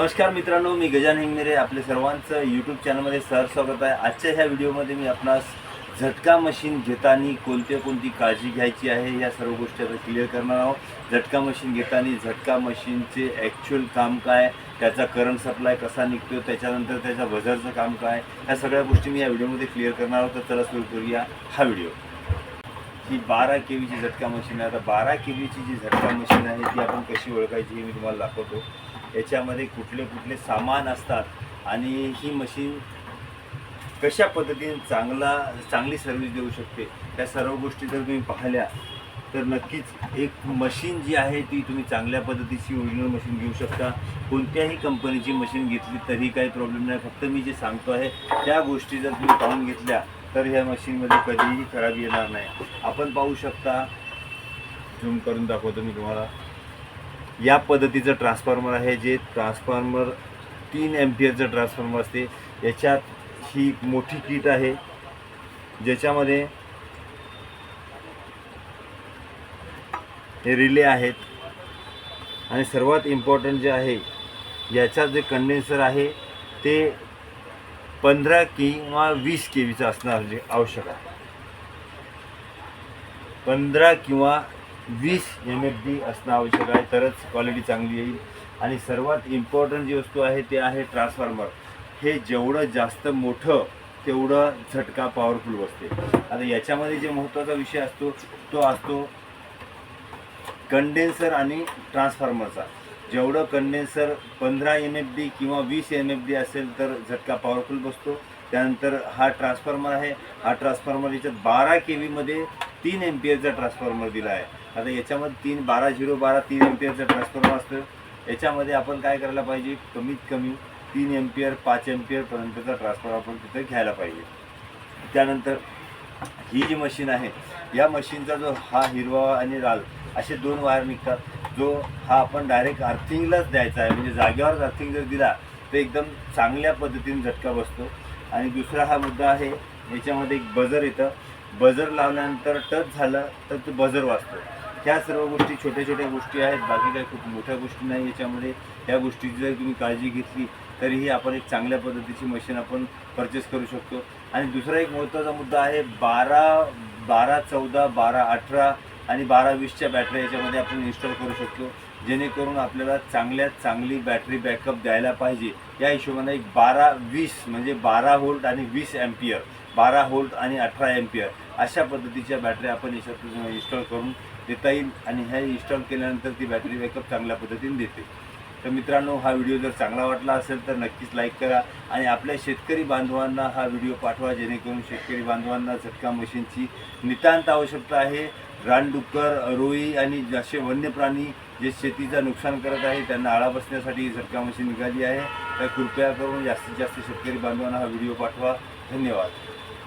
नमस्कार मित्रांनो मी गजान हिंगमिरे आपले सर्वांचं यूट्यूब चॅनलमध्ये सर स्वागत आहे. आजच्या ह्या व्हिडिओमध्ये मी आपणास झटका मशीन घेताना कोणते कोणती काळजी घ्यायची आहे या सर्व गोष्टी आता क्लिअर करणार आहोत. झटका मशीन घेताना झटका मशीनचे ॲक्च्युअल काम काय त्याचा करंट सप्लाय कसा निघतो त्याच्यानंतर त्याच्या वजरचं काम काय ह्या सगळ्या गोष्टी मी या व्हिडिओमध्ये क्लिअर करणार आहोत. तर चला सुरू करूया हा व्हिडिओ. ही बारा के व्हीची झटका मशीन आहे. आता बारा के व्हीची जी झटका मशीन आहे ती आपण कशी ओळखायची हे मी तुम्हाला दाखवतो. याच्यामध्ये कुठले कुठले सामान असतात आणि ही मशीन कशा पद्धतीने चांगला चांगली सर्व्हिस देऊ शकते त्या सर्व गोष्टी जर तुम्ही पाहिल्या तर नक्कीच एक मशीन जी आहे ती तुम्ही चांगल्या पद्धतीची ओरिजिनल मशीन घेऊ शकता. कोणत्याही कंपनीची मशीन घेतली तरी काही प्रॉब्लेम नाही. फक्त मी जे सांगतो आहे त्या गोष्टी जर तुम्ही पाहून घेतल्या तर ह्या मशीनमध्ये कधीही खराब येणार नाही. आपण पाहू शकता झूम करून दाखवतो मी तुम्हाला. या पद्धतीचं ट्रान्सफॉर्मर आहे जे ट्रान्सफॉर्मर तीन एम्पियरचं ट्रान्सफॉर्मर असते. याच्यात ही मोठी किट आहे. ज्याच्यामध्ये हे रिले आहेत. आणि सर्वात इम्पॉर्टंट जे आहे याच्यात जे कंडेन्सर आहे ते पंधरा किंवा वीस के व्हीचं असणं म्हणजे आवश्यक आहे. पंधरा किंवा वीस एम एफ डी असणं आवश्यक आहे तरच क्वालिटी चांगली येईल. आणि सर्वात इम्पॉर्टंट जी वस्तू आहे ते आहे ट्रान्सफॉर्मर हे जेवढं जास्त मोठं तेवढं झटका पॉवरफुल बसते. आता याच्यामध्ये जे महत्त्वाचा विषय असतो तो असतो कंडेन्सर आणि ट्रान्सफॉर्मरचा जेवढं कंडेन्सर पंधरा एम एफ डी किंवा वीस एम एफ डी असेल तर झटका पॉवरफुल बसतो. त्यानंतर हा ट्रान्सफॉर्मर आहे. हा ट्रान्सफॉर्मर याच्यात बारा के व्हीमध्ये तीन एम्पियरचा ट्रान्सफॉर्मर दिला आहे. आता याच्यामध्ये तीन बारा झिरो बारा तीन एम्पियरचा ट्रान्सफॉर्मर असतो याच्यामध्ये आपण काय करायला पाहिजे? कमीत कमी तीन एम्पियर पाच एम्पियरपर्यंतचा ट्रान्सफॉर्मर आपण तिथे घ्यायला पाहिजे. त्यानंतर ही जी मशीन आहे या मशीनचा जो हा हिरवा आणि लाल असे दोन वायर निघतात. जो हा आपण डायरेक्ट अर्थिंगलाच द्यायचा आहे. म्हणजे जागेवरच अर्थिंग जर दिला तर एकदम चांगल्या पद्धतीने झटका बसतो. आणि दुसरा हा मुद्दा आहे याच्यामध्ये एक बजर येतं. बजर लावल्यानंतर टच झालं तर तो बजर वाचतो ह्या सर्व गोष्टी छोट्या छोट्या गोष्टी आहेत. बाकी काही खूप मोठ्या गोष्टी नाही याच्यामध्ये. या गोष्टीची जर तुम्ही काळजी घेतली तरीही आपण एक चांगल्या पद्धतीची मशीन आपण परचेस करू शकतो. आणि दुसरा एक महत्त्वाचा मुद्दा आहे बारा बारा चौदा बारा अठरा आणि बारा वीसच्या बॅटरी याच्यामध्ये आपण इन्स्टॉल करू शकतो. जेणेकरून आपल्याला चांगल्यात चांगली बॅटरी बॅकअप द्यायला पाहिजे. या हिशोबाने एक बारा वीस म्हणजे बारा व्होल्ट आणि वीस एम्पियर बारा व्होल्ट आणि अठरा एम्पियर अशा पद्धतीच्या बॅटऱ्या आपण याच्यात इन्स्टॉल करून देता येईल आणि ह्या इन्स्टॉल केल्यानंतर ती बॅटरी बॅकअप चांगल्या पद्धतीने देते. तर मित्रांनो हा व्हिडिओ जर चांगला वाटला असेल तर नक्कीच लाईक करा आणि आपल्या शेतकरी बांधवांना हा व्हिडिओ पाठवा जेणेकरून शेतकरी बांधवांना झटका मशीनची नितांत आवश्यकता आहे. रानडुक्कर रोई आणि जसे वन्य प्राणी जे शेतीचं नुकसान करत आहे त्यांना आळा बसण्यासाठी झटका मशीन निघाली आहे. तर कृपया करून जास्तीत जास्त शेतकरी बांधवांना हा व्हिडिओ पाठवा. धन्यवाद.